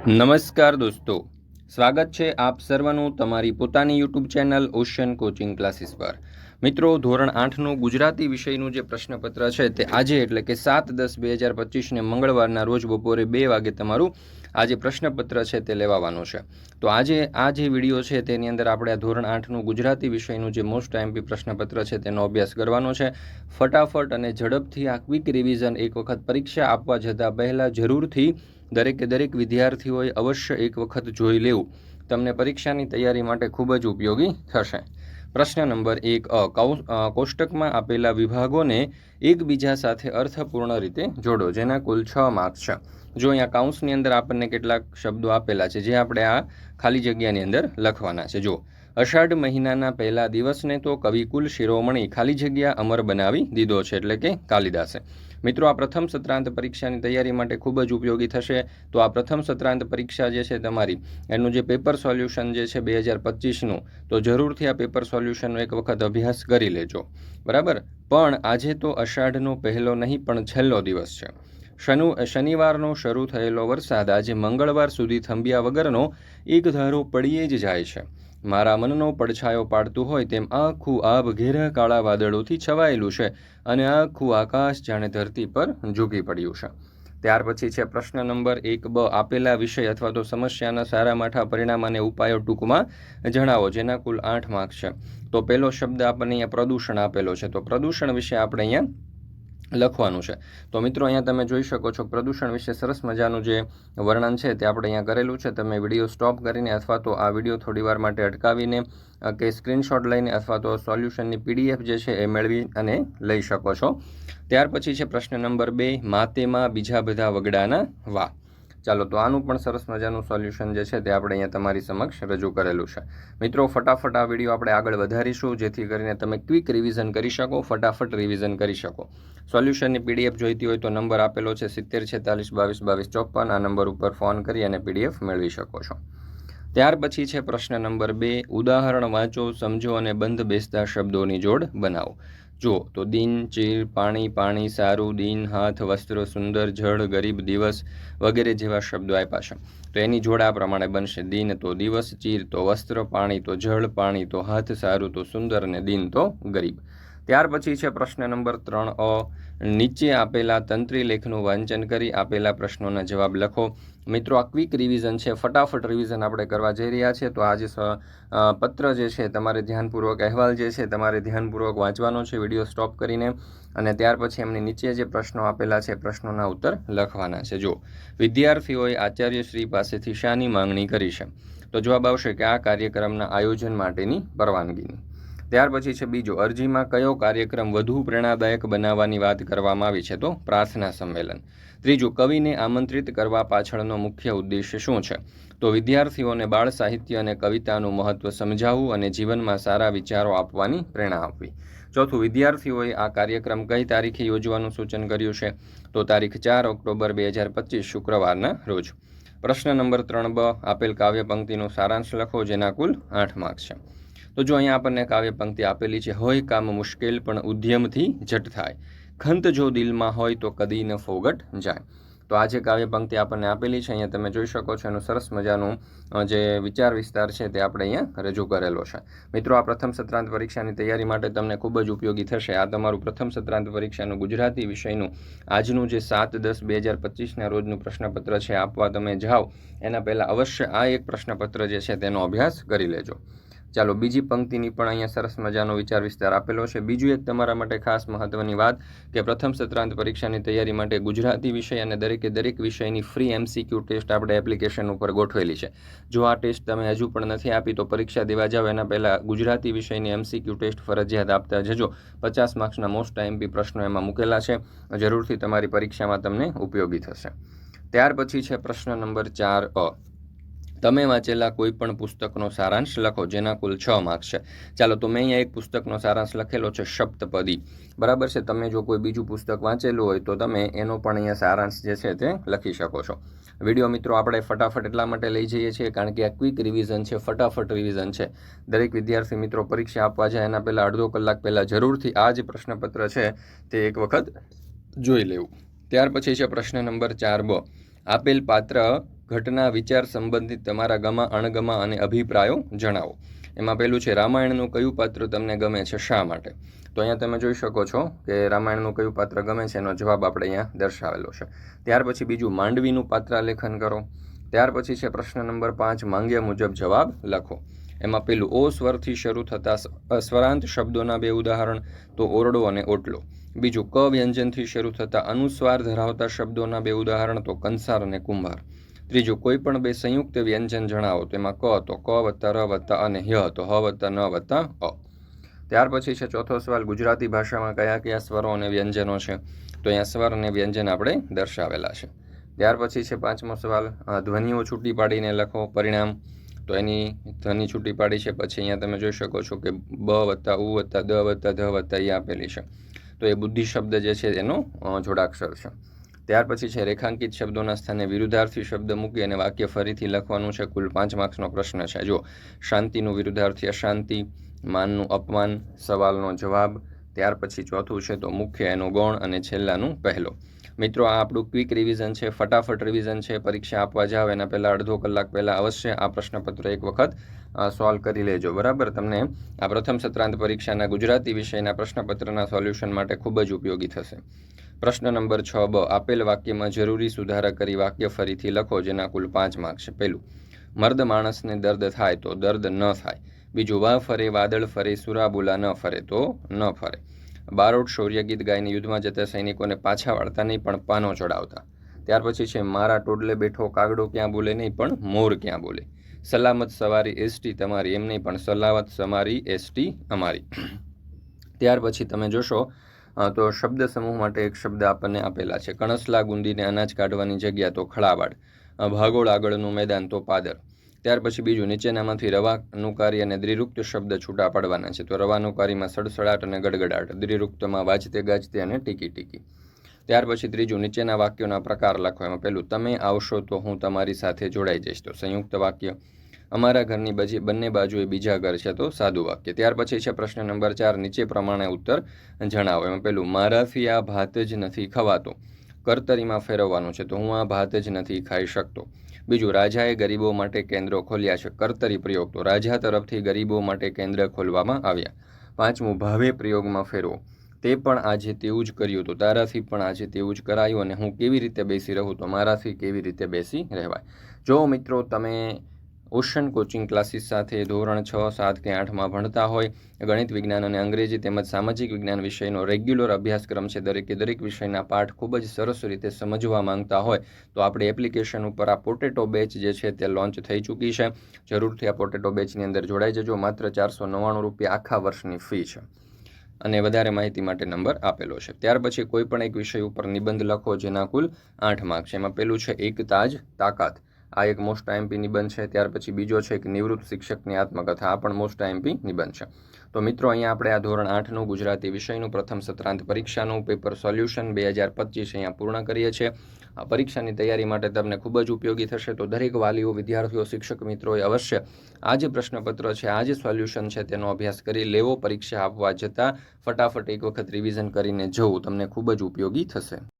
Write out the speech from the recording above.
નમસ્કાર દોસ્તો. સ્વાગત છે આપ સર્વનું તમારી પોતાની YouTube channel Ocean coaching classes પર. મિત્રો, ધોરણ આઠનું ગુજરાતી વિષયનું જે પ્રશ્નપત્ર છે તે આજે એટલે કે સાત દસ બે હજાર પચીસને મંગળવારના રોજ બપોરે બે વાગે તમારું આ જે પ્રશ્નપત્ર છે તે લેવાવાનું છે. તો આજે આ જે વીડિયો છે તેની અંદર આપણે આ ધોરણ આઠનું ગુજરાતી વિષયનું જે મોસ્ટ આઈએમપી પ્રશ્નપત્ર છે તેનો અભ્યાસ કરવાનો છે. ફટાફટ અને ઝડપથી આ ક્વિક રિવિઝન એક વખત પરીક્ષા આપવા જતાં પહેલાં જરૂરથી દરેકે દરેક વિદ્યાર્થીઓએ અવશ્ય એક વખત જોઈ લેવું. તમને પરીક્ષાની તૈયારી માટે ખૂબ જ ઉપયોગી થશે. પ્રશ્ન નંબર એક કોષ્ટકમાં આપેલા વિભાગોને એકબીજા સાથે અર્થપૂર્ણ રીતે જોડો, જેના કુલ છ માર્ક્સ છે. જો અહીંયા કાઉન્સની અંદર આપણને કેટલાક શબ્દો આપેલા છે, જે આપણે આ ખાલી જગ્યાની અંદર લખવાના છે. જો અષાઢ મહિનાના પહેલા દિવસને તો કવિકુલ શિરોમણી ખાલી જગ્યા અમર બનાવી દીધો છે, એટલે કે કાલિદાસે. મિત્રો, આ પ્રથમ સત્રાંત પરીક્ષાની તૈયારી માટે ખૂબ જ ઉપયોગી થશે. તો આ પ્રથમ સત્રાંત પરીક્ષા જે છે તમારી, એનું જે પેપર સોલ્યુશન જે છે બે હજાર પચીસનું, તો જરૂરથી આ પેપર સોલ્યુશનનો એક વખત અભ્યાસ કરી લેજો. બરાબર? પણ આજે તો અષાઢનો પહેલો નહીં, પણ છેલ્લો દિવસ છે. શનુ, શનિવારનો શરૂ થયેલો વરસાદ આજે મંગળવાર સુધી થંભ્યા વગરનો એક ધારો પડીએ જ જાય છે. મારા મનનો પડછાયો પાડતું હોય તેમ આખું આબ ઘેરા કાળા વાદળોથી છવાયેલું છે અને આખું આકાશ જાણે ધરતી પર ઝૂકી પડ્યું છે. ત્યાર પછી છે પ્રશ્ન નંબર એક બ આપેલા વિષય અથવા તો સમસ્યાના સારા માઠા પરિણામ અને ઉપાયો ટૂંકમાં જણાવો, જેના કુલ આઠ માર્ક છે. તો પહેલો શબ્દ આપણને અહીંયા પ્રદૂષણ આપેલો છે. તો પ્રદૂષણ વિશે આપણે અહીંયા લખવાનું છે. તો મિત્રો, અહીંયા તમે જોઈ શકો છો પ્રદૂષણ વિશે સરસ મજાનું જે વર્ણન છે તે આપણે અહીંયા કરેલું છે. તમે વીડિયો સ્ટોપ કરીને અથવા તો આ વીડિયો થોડી વાર માટે અટકાવીને કે સ્ક્રીનશોટ લઈને અથવા તો સોલ્યુશનની પીડીએફ જે છે એ મેળવી અને લઈ શકો છો. ત્યાર પછી છે પ્રશ્ન નંબર બે, માતેમાં બીજા બધા વગડાના વા. ચાલો, તો આનું પણ સરસ મજાનું સોલ્યુશન જે છે તે આપણે અહીંયા તમારી સમક્ષ રજૂ કરેલું છે. મિત્રો, ફટાફટ આ વીડિયો આપણે આગળ વધારીશું, જેથી કરીને તમે ક્વિક રિવિઝન કરી શકો, ફટાફટ રિવિઝન કરી શકો. સોલ્યુશનની પીડીએફ જોઈતી હોય તો નંબર આપેલો છે સિત્તેર છેતાલીસ બાવીસ બાવીસ ચોપન, આ નંબર ઉપર ફોન કરી અને પીડીએફ મેળવી શકો છો. ત્યાર પછી છે પ્રશ્ન નંબર બે, ઉદાહરણ વાંચો, સમજો અને બંધ બેસતા શબ્દોની જોડ બનાવો. જુઓ, તો દિન ચીર પાણી પાણી, સારું, દિન, હાથ, વસ્ત્ર, સુંદર, જળ, ગરીબ, દિવસ વગેરે જેવા શબ્દો આપ્યા છે. તો એની જોડ પ્રમાણે બનશે. દિન તો દિવસ ચીર તો વસ્ત્ર, પાણી તો જળ, પાણી તો હાથ, સારું તો સુંદર અને દિન તો ગરીબ. ત્યાર પછી છે પ્રશ્ન નંબર ત્રણ અ. નીચે આપેલા તંત્રી લેખનું વાંચન કરી આપેલા પ્રશ્નોના જવાબ લખો. મિત્રો, આ ક્વિક રિવિઝન છે. ફટાફટ રિવિઝન આપણે કરવા જઈ રહ્યા છીએ તો આ જે પત્ર જે છે તમારે ધ્યાનપૂર્વક અહેવાલ જે છે તમારે ધ્યાનપૂર્વક વાંચવાનો છે. વીડિયો સ્ટોપ કરીને અને ત્યાર પછી એમની નીચે જે પ્રશ્નો આપેલા છે પ્રશ્નોના ઉત્તર લખવાના છે. જો વિદ્યાર્થીઓએ આચાર્યશ્રી પાસેથી શાની માંગણી કરી છે. તો જવાબ આવશે કે આ કાર્યક્રમના આયોજન માટેની પરવાનગીની ત્યાર પછી છે બીજો, અરજીમાં કયો કાર્યક્રમ વધુ પ્રેરણાદાયક બનાવવાની વાત કરવામાં આવી છે તો પ્રાર્થના સંમેલન. ત્રીજું, કવિને આમંત્રિત કરવા પાછળનો મુખ્ય ઉદ્દેશ્ય શું છે? તો વિદ્યાર્થીઓને બાળ સાહિત્ય અને કવિતાનું મહત્વ સમજાવવું અને જીવનમાં સારા વિચારો આપવાની પ્રેરણા આપવી. ચોથું, વિદ્યાર્થીઓએ આ કાર્યક્રમ કઈ તારીખે યોજવાનું સૂચન કર્યું છે? તો તારીખ ચાર ઓક્ટોબર બે હજાર પચીસ, શુક્રવારના રોજ. પ્રશ્ન નંબર ત્રણ બ, આપેલ કાવ્ય પંક્તિનો સારાંશ લખો, જેના કુલ આઠ માર્ક્સ છે. તો જો અહીંયા આપણને કાવ્ય પંક્તિ આપેલી છે, હોય કામ મુશ્કેલ, પણ ઉદ્યમથી જટ થાય. ખંત જો દિલમાં હોય તો કદી ન ફોગટ જાય. તો આ જે કાવ્ય પંક્તિ આપણને આપેલી છે, અહીંયા તમે જોઈ શકો છો, એનું સરસ મજાનું જે વિચાર વિસ્તાર છે તે આપણે અહીંયા રજૂ કરેલો છે. મિત્રો, આ પ્રથમ સત્રાંત પરીક્ષાની તૈયારી માટે તમને ખૂબ જ ઉપયોગી થશે. આ તમારું પ્રથમ સત્રાંત પરીક્ષાનું ગુજરાતી વિષયનું આજનું જે સાત દસ બે હજાર પચીસના રોજનું પ્રશ્નપત્ર છે, આપવા તમે જાઓ. એના પહેલાં અવશ્ય આ એક પ્રશ્નપત્ર જે છે તેનો અભ્યાસ કરી લેજો. ચાલો, બીજી પંક્તિની પણ અહીંયા સરસ મજાનો વિચાર વિસ્તાર આપેલો છે. બીજું એક તમારા માટે ખાસ મહત્વની વાત કે પ્રથમ સત્રાંત પરીક્ષાની તૈયારી માટે ગુજરાતી વિષય અને દરેકે દરેક વિષયની ફ્રી એમસીક્યુ ટેસ્ટ આપણે એપ્લિકેશન ઉપર ગોઠવેલી છે. જો આ ટેસ્ટ તમે હજુ પણ નથી આપી, તો પરીક્ષા દેવા જાઓ એના પહેલાં ગુજરાતી વિષયની એમસીક્યુ ટેસ્ટ ફરજિયાત આપતા જજો. પચાસ માર્ક્સના મોસ્ટ આઈએમપી પ્રશ્નો એમાં મૂકેલા છે. જરૂરથી તમારી પરીક્ષામાં તમને ઉપયોગી થશે. ત્યાર પછી છે પ્રશ્ન નંબર ચાર અ. તમે વાંચેલા કોઈ પણ પુસ્તકનો સારાંશ લખો, જેના કુલ છ માર્ક્સ છે. ચાલો, તો મેં અહીંયા એક પુસ્તકનો સારાંશ લખેલો છે સપ્તપદી બરાબર છે? તમે જો કોઈ બીજું પુસ્તક વાંચેલું હોય, તો તમે એનો પણ અહીંયા સારાંશ જે છે તે લખી શકો છો. વીડિયો મિત્રો, આપણે ફટાફટ એટલા માટે લઈ જઈએ છીએ, કારણ કે આ ક્વિક રિવિઝન છે, ફટાફટ રિવિઝન છે. દરેક વિદ્યાર્થી મિત્રો પરીક્ષા આપવા જાય, એના પહેલાં અડધો કલાક પહેલાં જરૂરથી આ જે પ્રશ્નપત્ર છે તે એક વખત જોઈ લેવું. ત્યાર પછી છે પ્રશ્ન નંબર ચાર બ. આપેલ પાત્ર ઘટના વિચાર સંબંધિત તમારા ગમા, અણગમા અને અભિપ્રાયો જણાવો. એમાં પહેલું છે, રામાયણનું કયું પાત્ર તમને ગમે છે, શા માટે? તો અહીંયા તમે જોઈ શકો છો કે રામાયણનું કયું પાત્ર ગમે છે, એનો જવાબ આપણે અહીંયા દર્શાવેલો છે. ત્યાર પછી બીજું, માંડવીનું પાત્રાલેખન કરો. ત્યાર પછી છે, પ્રશ્ન નંબર પાંચ, માંગ્યા મુજબ જવાબ લખો. એમાં પેલું ઓ સ્વરથી શરૂ થતા સ્વરાંત શબ્દોના બે ઉદાહરણ, તો ઓરડો અને ઓટલો. બીજું, ક વ્યંજનથી શરૂ થતા અનુસ્વાર ધરાવતા શબ્દોના બે ઉદાહરણ, તો કંસાર અને કુંભાર. ત્રીજું, કોઈ પણ બે સંયુક્ત વ્યંજન જણાવો. તો એમાં ક તો ક વત્તા ર વત્તા અને હ તો હ વત્તા ન વત્તા અ. ત્યાર પછી છે ચોથો સવાલ, ગુજરાતી ભાષામાં કયા કયા સ્વરો અને વ્યંજનો છે? તો અહીંયા સ્વર અને વ્યંજન આપણે દર્શાવેલા છે. ત્યાર પછી છે પાંચમો સવાલ ધ્વનિઓ છૂટી પાડીને લખો પરિણામ. તો એની ધ્વનિ છૂટી પાડી છે, પછી અહીંયા તમે જોઈ શકો છો કે બ વત્તા ઉ વત્તા દ વત્તા ધ વત્તા એ આપેલી છે. તો એ બુદ્ધિ શબ્દ જે છે, એનો જોડાક્ષર છે. ત્યાર પછી છે, રેખાંકિત શબ્દોના સ્થાને વિરુદ્ધાર્થી શબ્દ મૂકી અને વાક્ય ફરીથી લખવાનું છે, કુલ પાંચ માર્ક્સનો પ્રશ્ન છે. જો શાંતિનું વિરુદ્ધાર્થી અશાંતિ, માનનું અપમાન, સવાલનો જવાબ, ત્યાર પછી ચોથું છે, તો મુખ્ય એનો ગૌણ અને છેલ્લાનું પહેલો. મિત્રો, આ આપણું ક્વિક રિવિઝન છે, ફટાફટ રિવિઝન છે, પરીક્ષા આપવા જાવ, એના પહેલાં અડધો કલાક પહેલાં અવશ્ય આ પ્રશ્નપત્ર એક વખત સોલ્વ કરી લેજો. બરાબર? તમને આ પ્રથમ સત્રાંત પરીક્ષાના ગુજરાતી વિષયના પ્રશ્નપત્રના સોલ્યુશન માટે ખૂબ જ ઉપયોગી થશે. પ્રશ્ન નંબર છ, બ, આપેલ વાક્યમાં જરૂરી સુધારા કરી વાક્ય ફરીથી લખો, જેના કુલ પાંચ માર્ક છે. પહેલું, મર્દ માણસને દર્દ થાય તો દર્દ ન થાય. બીજું, વા ફરે, વાદળ ફરે, સુરાબુલા ન ફરે તો ન ફરે. બારોટ શૌર્ય ગીત ગાઈને યુદ્ધમાં જતા સૈનિકોને પાછા વાળતા નહીં, પણ પાનો ચડાવતા. ત્યાર પછી છે, મારા ટોડલે બેઠો, કાગડો ક્યાં બોલે નહીં, પણ મોર ક્યાં બોલે? સલામત સવારી એસટી તમારી, એમ નહીં, પણ સલામત સમારી એસટી અમારી. ત્યાર પછી તમે જોશો તો શબ્દ સમૂહ માટે એક શબ્દ આપણને આપેલા છે. કણસલા ગુંદીને અનાજ કાઢવાની જગ્યા તો ખળાવાડ ભાગોળ આગળનું મેદાન તો પાદર. ત્યાર પછી બીજું, નીચેનામાંથી રવાનુકારી અને દ્રિરુક્ત શબ્દ છૂટા પાડવાના છે. તો રવાનુકારીમાં સડસડાટ અને ગડગડાટ દ્રિરુક્તમાં વાજતે ગાજતે અને ટીકી ટીકી. ત્યાર પછી ત્રીજું, નીચેના વાક્યોના પ્રકાર લખો. એમાં પહેલું, તમે આવશો તો હું તમારી સાથે જોડાઈ જઈશ. તો સંયુક્ત વાક્ય અમારા ઘરની બજી, બંને બાજુએ બીજા ઘર છે, તો સાદું વાક્ય. ત્યાર પછી છે પ્રશ્ન નંબર ચાર, નીચે પ્રમાણે ઉત્તર જણાવો. એમાં પહેલું મારાથી આ ભાત જ નથી ખવાતો. કર્તરીમાં ફેરવવાનું છે, તો હું આ ભાત જ નથી ખાઈ શકતો. બીજું, રાજાએ ગરીબો માટે કેન્દ્રો ખોલ્યા છે, કર્તરી પ્રયોગ તો રાજા તરફથી ગરીબો માટે કેન્દ્ર ખોલવામાં આવ્યા. પાંચમું, ભાવે પ્રયોગમાં ફેરવો. તે પણ આજે તેવું જ કર્યું હતું તારાથી પણ આજે તેવું જ કરાયું, અને હું કેવી રીતે બેસી રહું, તો મારાથી કેવી રીતે બેસી રહેવાય? જો મિત્રો, તમે ઓશન કોચિંગ ક્લાસીસ સાથે ધોરણ છ, સાત કે આઠમાં ભણતા હોય. ગણિત, વિજ્ઞાન અને અંગ્રેજી તેમજ સામાજિક વિજ્ઞાન વિષયનો રેગ્યુલર અભ્યાસક્રમ છે. દરેકે દરેક વિષયના પાઠ ખૂબ જ સરસ રીતે સમજવા માંગતા હોય. તો આપણે એપ્લિકેશન ઉપર આ પોટેટો બેચ જે છે તે લોન્ચ થઈ ચૂકી છે. જરૂરથી આ પોટેટો બેચની અંદર જોડાઈ જજો. માત્ર ચારસો નવ્વાણું રૂપિયા આખા વર્ષની ફી છે. અને વધારે માહિતી માટે નંબર આપેલો છે. ત્યાર પછી કોઈ પણ એક વિષય ઉપર નિબંધ લખો, જેના કુલ આઠ માર્ક છે. એમાં પેલું છે એક તાજ તાકાત. આ એક મોસ્ટ આઈએમપી નિબંધ છે, ત્યાર પછી બીજો છે એક નિવૃત્ત શિક્ષકની આત્મકથા, આ પણ મોસ્ટ આઈએમપી નિબંધ છે. તો મિત્રો, અહીંયા આપણે આ ધોરણ આઠનું ગુજરાતી વિષયનું પ્રથમ સત્રાંત પરીક્ષાનું પેપર સોલ્યુશન બે હજાર પચીસ અહીંયા પૂર્ણ કરીએ છીએ. આ પરીક્ષાની તૈયારી માટે તમને ખૂબ જ ઉપયોગી થશે. તો દરેક વાલીઓ, વિદ્યાર્થીઓ, શિક્ષક મિત્રોએ અવશ્ય આ જે પ્રશ્નપત્ર છે, આ જે સોલ્યુશન છે તેનો અભ્યાસ કરી લેવો, પરીક્ષા આપવા જતાં ફટાફટ એક વખત રિવિઝન કરીને જવું તમને ખૂબ જ ઉપયોગી થશે.